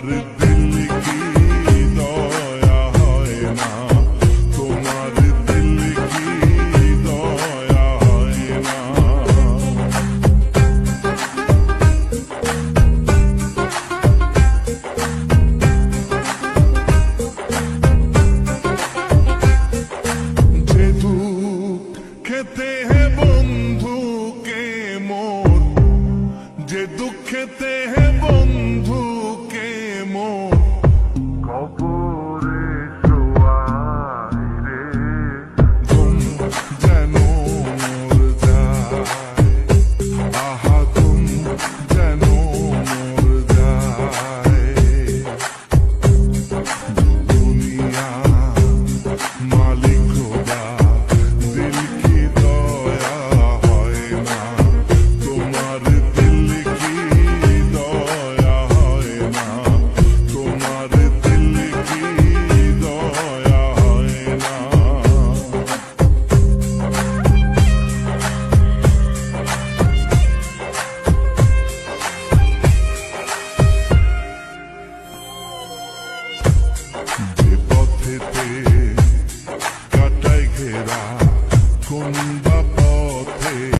তোমার দিল কি দয়া হয় না? তোমার দিল কি দয়া হয় না? যে দুঃখ খেতে হে বন্ধুকে মোর? যে দুঃখেতে হে খেতে কাটাই ঘেরা কোন